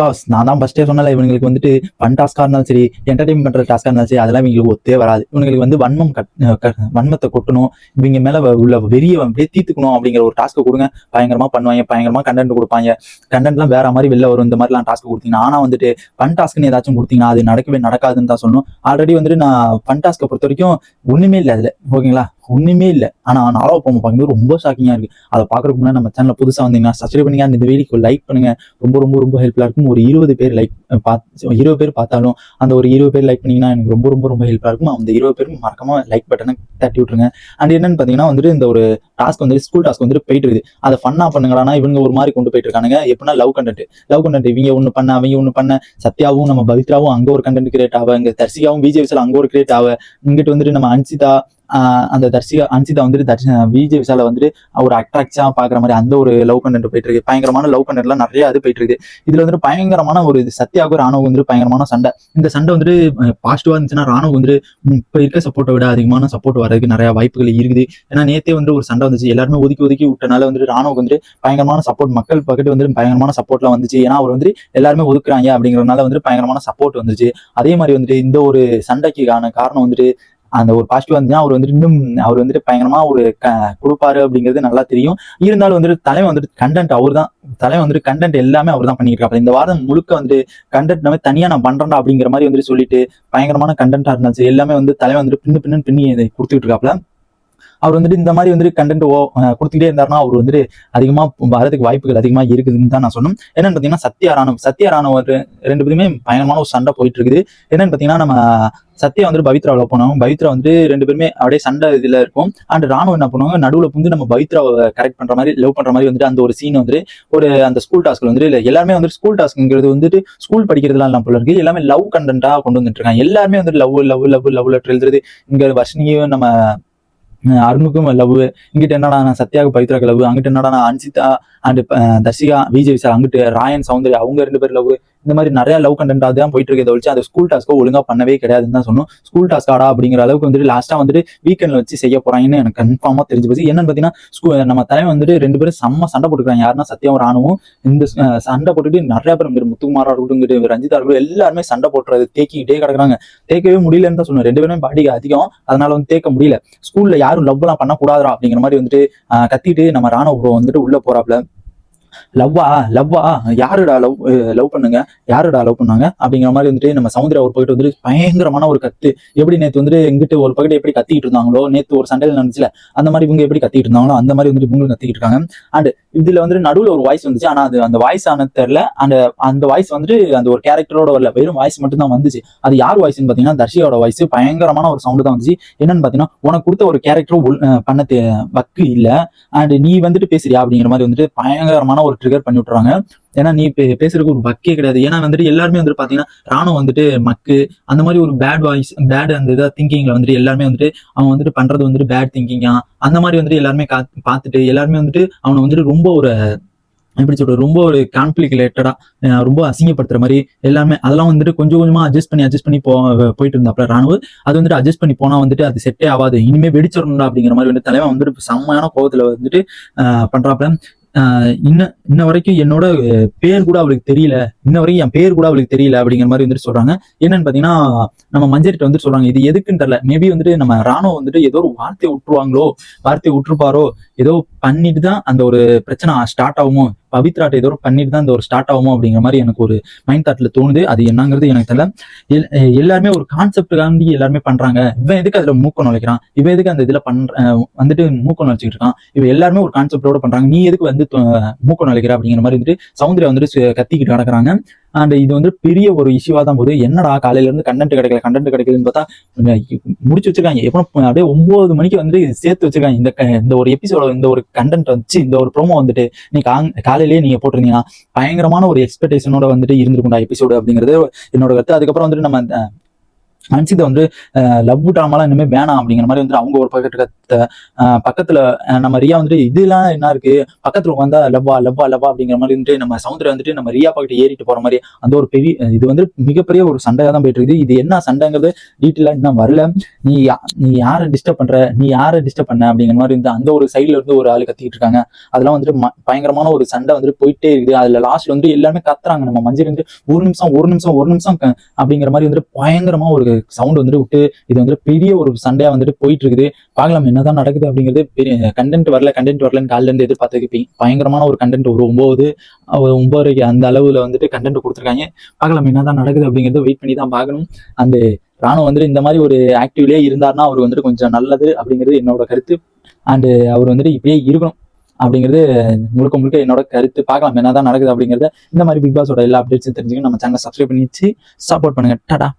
Pass நான் தான் ஃபர்ஸ்டே சொன்னல இவங்களுக்கு வந்துட்டு ஃபன் டாஸ்காக இருந்தாலும் சரி என்டர்டைன் பண்ற டாஸ்காக இருந்தாலும் சரி அதெல்லாம் இவங்களுக்கு ஒத்தே வராது. இவங்களுக்கு வந்து வன்மம் கட் வன்மத்தை கொட்டணும். இவங்க மேல உள்ள வெறிய அப்படியே தீர்த்துக்கணும் அப்படிங்கிற ஒரு டாஸ்க் கொடுங்க. பயங்கரமா பண்ணுவாங்க பயங்கரமா கண்டென்ட் கொடுப்பாங்க. கண்டென்ட்லாம் வேற மாதிரி வெளில வரும் இந்த மாதிரிலாம் டாஸ்க் கொடுத்தீங்கன்னா ஆனா வந்துட்டு ஃபன் டாஸ்க்னு ஏதாச்சும் கொடுத்தீங்கன்னா அது நடக்கவே நடக்காதுன்னு தான் சொல்லணும். ஆல்ரெடி வந்துட்டு நான் ஃபன் டாஸ்க்கை பொறுத்த வரைக்கும் ஒண்ணுமே இல்லை அதுல. ஓகேங்களா? ஒண்ணுமே இல்லை. ஆனா நாலாவது போகும் பார்க்கும்போது ரொம்ப ஷாக்கிங்கா இருக்கு. அதை பாக்குறதுக்கு முன்னாடி நம்ம சேனல் புதுசா வந்தீங்கன்னா சப்ஸ்கிரைப் பண்ணுங்க. அந்த வீடியோக்கு லைக் பண்ணுங்க. ரொம்ப ரொம்ப ரொம்ப ஹெல்ப்ஃபுல்லா இருக்கும். ஒரு இருபது பேர் லைக் பார்த்து இருபது பேர் பார்த்தாலும் அந்த ஒரு இருபது பேர் லைக் பண்ணீங்கன்னா எனக்கு ரொம்ப ரொம்ப ரொம்ப ஹெல்ப்ஃபுல்லா இருக்கும். அந்த இருபது பேரும் மறக்காம லைக் பட்டனை தட்டி விட்டுருங்க. அண்ட் என்னன்னு பாத்தீங்கன்னா வந்துட்டு இந்த ஒரு டாஸ்க் வந்து ஸ்கூல் டாஸ்க் வந்துட்டு போயிட்டு இருக்குது அதை ஃபன்னா பண்ணுங்களானா இவங்க ஒரு மாதிரி கொண்டு போயிட்டு இருக்காங்க எப்படின்னா லவ் கண்டென்ட் லவ் கண்டென்ட் இவங்க ஒண்ணு பண்ண அவங்க ஒண்ணு பண்ண. சத்யாவும் நம்ம பவித்ராவும் அங்க ஒரு கண்டென்ட் கிரியேட் ஆவ. இங்க தர்சிகாவும் பிஜேபிஸ்ல அங்க ஒரு கிரியேட் ஆவ. இங்கிட்டு வந்துட்டு நம்ம அன்சிதா அந்த தர்சிகா அன்சிதா வந்துட்டு தர்ஷ விஜய் விஷால வந்துட்டு ஒரு அட்ராக்டா பாக்குற மாதிரி அந்த ஒரு லவ் கண்டென்ட் போயிட்டு இருக்கு பயங்கரமான லவ் கண்டென்ட்லாம் நிறைய அது போயிட்டு இருக்கு இதுல வந்துட்டு பயங்கரமான ஒரு இது சத்யாவுக்கு ராணுவ வந்துட்டு பயங்கரமான சண்டை. இந்த சண்டை வந்துட்டு பாசிட்டிவா இருந்துச்சுன்னா ராணுவம் வந்துட்டு இப்ப இருக்க சப்போர்ட்டை விட அதிகமான சப்போர்ட் வரதுக்கு நிறைய வாய்ப்புகள் இருக்குது. ஏன்னா நேத்தே வந்து ஒரு சண்டை வந்துச்சு. எல்லாருமே ஒதுக்கி ஒதுக்கி விட்டனால வந்துட்டு ராணுவம் வந்துட்டு பயங்கரமான சப்போர்ட் மக்கள் பக்கத்து வந்துட்டு பயங்கரமான சப்போர்ட்லாம் வந்துச்சு. ஏன்னா அவர் வந்துட்டு எல்லாருமே ஒதுக்குறாங்க அப்படிங்கறதுனால வந்துட்டு பயங்கரமான சப்போர்ட் வந்துச்சு. அதே மாதிரி வந்துட்டு இந்த ஒரு சண்டைக்கான காரணம் வந்துட்டு அந்த ஒரு பாசிட்டிவ் வந்துச்சுன்னா அவர் வந்துட்டு இன்னும் அவர் வந்துட்டு பயங்கரமா ஒரு க- கொடுப்பாரு அப்படிங்கிறது நல்லா தெரியும். இருந்தாலும் வந்துட்டு தலைமை வந்துட்டு கண்டென்ட் அவர் தான் தலைமை வந்துட்டு கண்டென்ட் எல்லாமே அவர் தான் பண்ணிட்டு இருக்காரு இந்த வாரம் முழுக்க வந்துட்டு கண்டென்ட் நம்ம தனியா நான் பண்றேன்டா அப்படிங்கிற மாதிரி வந்துட்டு சொல்லிட்டு பயங்கரமான கண்டென்ட்டா இருந்தாச்சு எல்லாமே வந்து தலைமை வந்துட்டு பின்னு பின்னு பின்னி கொடுத்துட்டு இருக்காப்ல அவர் வந்துட்டு இந்த மாதிரி வந்துட்டு கண்டென்ட் கொடுத்துக்கிட்டே இருந்தாருன்னா அவர் வந்துட்டு அதிகமா வரதுக்கு வாய்ப்புகள் அதிகமா இருக்குதுன்னு தான் நான் சொன்னோம் என்னன்னு பாத்தீங்கன்னா சத்யா ராணுவ ராணுவ ரெண்டு பேருமே பயங்கரமான ஒரு சண்டை போயிட்டு இருக்குது. என்னன்னு பாத்தீங்கன்னா நம்ம சத்யா வந்துட்டு பவித்ரா லவ் பண்ணுவோம் பவித்ரா வந்து ரெண்டு பேருமே அப்படியே சண்டை இதுல இருக்கும். அண்ட் ராணுவம் என்ன பண்ணுவாங்க? நடுவில் புந்து நம்ம பவித்ராவை கரெக்ட் பண்ற மாதிரி லவ் பண்ற மாதிரி வந்துட்டு அந்த ஒரு சீன் வந்துட்டு ஒரு அந்த ஸ்கூல் டாஸ்க்ல வந்துட்டு இல்லை எல்லாருமே வந்துட்டு ஸ்கூல் டாஸ்க்ங்கிறது வந்துட்டு ஸ்கூல் படிக்கிறதுலாம் எல்லாம் போல இருக்கு. எல்லாமே லவ் கண்டென்ட்டா கொண்டு வந்துட்டு இருக்காங்க. எல்லாருமே வந்துட்டு love love love love letter எழுதுறது இங்க வர்ஷினியும் நம்ம அருணுக்கும் லவ். இங்கிட்ட என்னடா நான் சத்யாவுக்கு பவித்ராக்கு லவ்? அங்கிட்ட என்னடா நான் அன்சிதா அண்ட் தர்ஷிகா விஜய் சார் அங்கிட்டு ராயன் சௌந்தர்யா அவங்க ரெண்டு பேர் லவ். இந்த மாதிரி நிறைய லவ் கண்டென்ட் தான் போயிட்டு இருக்கே ஒழிச்சு அந்த ஸ்கூல் டாஸ்க்கோ ஒழுங்கா பண்ணவே கிடையாதுன்னு தான் சொன்னோம் ஸ்கூல் டாஸ்க் ஆடா அப்படிங்கிற அளவுக்கு வந்துட்டு லாஸ்டா வந்துட்டு வீக்கெண்ட்ல வச்சு செய்ய போறாங்கன்னு எனக்கு கன்ஃபார்மா தெரிஞ்சு போச்சு. என்னன்னு பாத்தீங்கன்னா நம்ம தலைவன் வந்துட்டு ரெண்டு பேரும் செம்ம சண்டை போட்டுக்கிறாங்க. யாருன்னா சத்தியம் ராணுவம். இந்த சண்டை போட்டுட்டு நிறைய பேர் முத்துக்குமாரா இருக்கட்டும் ரஞ்சிதா இருக்கட்டும் எல்லாருமே சண்டை போட்டுறது தேக்கிக்கிட்டே கிடக்குறாங்க. தேக்கவே முடியலன்னு தான் சொன்னோம் ரெண்டு பேருமே பாடி அதிகம். அதனால வந்து தேக்க முடியல. ஸ்கூல்ல யாரும் லவ் எல்லாம் பண்ணக்கூடாதுடா அப்படிங்கிற மாதிரி வந்துட்டு கத்திட்டு நம்ம ராணுவ வந்துட்டு உள்ள போறாப்ல லவ்வா லவ்வா யாருடா லவ் லவ் பண்ணுங்க? யாருடா லவ் பண்ணாங்க? அப்படிங்கிற மாதிரி வந்துட்டு நம்ம சௌந்தர்யா ஒரு பக்கெட் வந்துட்டு பயங்கரமான ஒரு கத்து. எப்படி நேற்று வந்துட்டு எங்கிட்ட ஒரு பக்கெட் எப்படி கத்திக்கிட்டு இருந்தாங்களோ நேற்று ஒரு சண்டையில் நடந்துச்சுல அந்த மாதிரி இவங்க எப்படி கத்திக்கிட்டு இருந்தாங்களோ அந்த மாதிரி வந்துட்டு இவங்களும் கத்திக்கிட்டு இருக்காங்க. அண்ட் இதுல வந்துட்டு நடுவில் ஒரு வாய்ஸ் வந்துச்சு. ஆனா அது அந்த வாய்ஸ் ஆனது தெரியல. அந்த அந்த வாய்ஸ் வந்துட்டு அந்த ஒரு கேரக்டரோட வரல. வெறும் வாய்ஸ் மட்டும் தான் வந்துச்சு. அது யார் வாய்ஸ்னு பாத்தீங்கன்னா தர்ஷியோட வாய்ஸ் பயங்கரமான ஒரு சவுண்டு தான் வந்துச்சு. என்னன்னு பாத்தீங்கன்னா உனக்கு கொடுத்த ஒரு கேரக்டரும் பண்ண வக்கு இல்லை. அண்ட் நீ வந்துட்டு பேசுறியா அப்படிங்கிற மாதிரி வந்துட்டு பயங்கரமான ஒரு ட்ரிகர் பண்ணி விட்டுறாங்க ஏன்னா நீ பே- பேசுறதுக்கு ஒரு வக்கே கிடையாது. ஏன்னா வந்துட்டு எல்லாருமே வந்துட்டு பாத்தீங்கன்னா ராணுவம் வந்துட்டு மக்கு அந்த மாதிரி ஒரு பேட் வாய்ஸ் பேட் அந்த இதா திங்கிங்ல வந்துட்டு எல்லாருமே வந்துட்டு அவன் வந்துட்டு பண்றது வந்துட்டு பேட் திங்கிங்கா அந்த மாதிரி வந்துட்டு எல்லாருமே கா- பார்த்துட்டு எல்லாருமே வந்துட்டு அவனை வந்துட்டு ரொம்ப ஒரு எப்படி சொல்ற ரொம்ப ஒரு கான்ஃபிளிகேட்டடா ரொம்ப அசிங்கப்படுத்துற மாதிரி எல்லாமே அதெல்லாம் வந்துட்டு கொஞ்சம் கொஞ்சமா அட்ஜஸ்ட் பண்ணி அட்ஜஸ்ட் பண்ணி போ போயிட்டு இருந்தாப்ல ராணுவ அது வந்துட்டு அட்ஜஸ்ட் பண்ணி போனா வந்துட்டு அது செட்டே ஆகாது. இனிமே வெடிச்சிடணும்டா அப்படிங்கிற மாதிரி வந்து தலைவன் வந்துட்டு செம்மையான கோவத்துல வந்துட்டு ஆஹ் பண்றாப்ல இன்ன இன்ன வரைக்கும் என்னோட பேர் கூட அவளுக்கு தெரியல. இன்ன வரைக்கும் என் பேர் கூட அவளுக்கு தெரியல அப்படிங்கிற மாதிரி வந்துட்டு சொல்றாங்க. என்னன்னு பாத்தீங்கன்னா நம்ம மஞ்சரிட்ட வந்து சொல்றாங்க இது எதுக்குன்னு தெரியல. மேபி வந்துட்டு நம்ம ராணுவம் வந்துட்டு ஏதோ ஒரு வார்த்தையை விட்டுருவாங்களோ வார்த்தையை விட்டுருப்பாரோ ஏதோ பண்ணிட்டு தான் அந்த ஒரு பிரச்சனை ஸ்டார்ட் ஆகுமோ பவித்ராட்ட ஏதோ ஒரு பண்ணிட்டு தான் இந்த ஒரு ஸ்டார்ட் ஆகுமோ அப்படிங்கிற மாதிரி எனக்கு ஒரு மைண்ட் தாட்ல தோணுது. அது என்னங்கிறது எனக்கு தெரியல. எல்- எல்லாருமே ஒரு கான்செப்டுக்காண்டி எல்லாருமே பண்றாங்க. இவன் எதுக்கு அதுல மூக்க நுழைக்கிறான்? இவன் எதுக்கு அந்த இதுல பண்ற வந்துட்டு மூக்க நுழைச்சிட்டு இருக்கான்? இவன் எல்லாருமே ஒரு கான்செப்டோட பண்றாங்க. நீ எதுக்கு வந்து வந்து மூக்கம் நுழைக்கிற அப்படிங்கிற மாதிரி வந்துட்டு சௌந்தர்யா வந்துட்டு கத்திக்கிட்டு நடக்கிறாங்க. அண்ட் இது வந்து பெரிய ஒரு இஷ்யூவா தான் போகுது. என்னடா காலையில இருந்து கண்டென்ட் கிடைக்கல கண்டென்ட் கிடைக்கலன்னு பார்த்தா முடிச்சு வச்சிருக்காங்க. எப்போ அப்படியே ஒன்பது மணிக்கு வந்து சேர்த்து வச்சிருக்காங்க. இந்த இந்த ஒரு எபிசோட இந்த ஒரு கண்டென்ட் வச்சு இந்த ஒரு ப்ரோமோ வந்துட்டு நீ காலையிலேயே நீங்க போட்டிருந்தீங்கன்னா பயங்கரமான ஒரு எக்ஸ்பெக்டேஷனோட வந்துட்டு இருந்திருக்கும்டா எபிசோடு அப்படிங்கிறது என்னோட கருத்து. அதுக்கப்புறம் வந்துட்டு நம்ம அன்சிதை வந்து லவ் ட்ராமாலாம் இனிமே வேணாம் அப்படிங்கிற மாதிரி வந்து அவங்க ஒரு பக்கத்து பக்கத்துல நம்ம ரியா வந்துட்டு இதெல்லாம் என்ன இருக்கு? பக்கத்துல உட்காந்தா லவ்வா லவ்வா லவ்வா அப்படிங்கிற மாதிரி வந்துட்டு நம்ம சவுந்தரம் வந்துட்டு நம்ம ரியா பக்கத்து ஏறிட்டு போற மாதிரி அந்த ஒரு பெரிய இது வந்து மிகப்பெரிய ஒரு சண்டையா தான் போயிட்டு இருக்குது. இது என்ன சண்டைங்கிறது டீட்டெயிலா இன்னும் வரல. நீ யா- நீ யாரை டிஸ்டர்ப் பண்ற? நீ யாரை டிஸ்டர்ப் பண்ண? அப்படிங்கிற மாதிரி வந்து அந்த ஒரு சைடுல இருந்து ஒரு ஆள் கத்திக்கிட்டு இருக்காங்க. அதெல்லாம் வந்துட்டு ம- பயங்கரமான ஒரு சண்டை வந்துட்டு போயிட்டே இருக்குது. அதுல லாஸ்ட்ல வந்து எல்லாருமே கத்துறாங்க. நம்ம மஞ்சள் வந்து ஒரு நிமிஷம் ஒரு நிமிஷம் ஒரு நிமிஷம் அப்படிங்கிற மாதிரி வந்துட்டு பயங்கரமா ஒரு சவுண்ட் வந்துட்டு விட்டு இது வந்துட்டு பெரிய ஒரு சண்டையா வந்துட்டு போயிட்டு இருக்குது பார்க்கலாம் என்னதான் நடக்குது அப்படிங்கிறது பெரிய கண்டென்ட் வரல கண்டென்ட் வரலன்னு காலைல இருந்து எதிர்பார்த்துக்கு பயங்கரமான ஒரு கண்டென்ட் ஒரு ஒன்பது ஒரு அந்த அளவுல வந்துட்டு கண்டென்ட் கொடுத்துருக்காங்க. பார்க்கலாம் என்னதான் நடக்குது அப்படிங்கிறது வெயிட் பண்ணி தான் பார்க்கணும். அந்த ராணுவம் வந்துட்டு இந்த மாதிரி ஒரு ஆக்டிவ்லயே இருந்தாருன்னா அவர் வந்துட்டு கொஞ்சம் நல்லது அப்படிங்கிறது என்னோட கருத்து. அண்டு அவர் வந்துட்டு இப்படியே இருக்கணும் அப்படிங்கிறது முழுக்க முழுக்க என்னோட கருத்து. பார்க்கலாம் என்னதான் நடக்குது அப்படிங்கிறத இந்த மாதிரி பிக் பாஸோட எல்லா அப்டேட்ஸும் தெரிஞ்சுக்கணும். நம்ம சேனலை சப்ஸ்கிரைப் பண்ணி சப்போர்ட் பண்ணுங்க. டாடா.